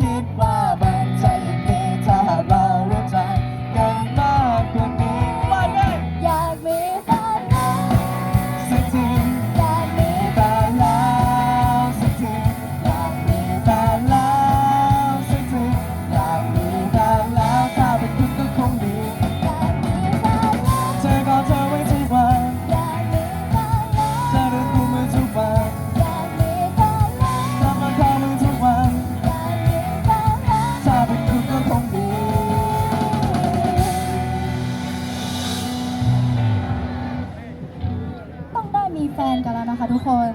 keep นะคะทุกคน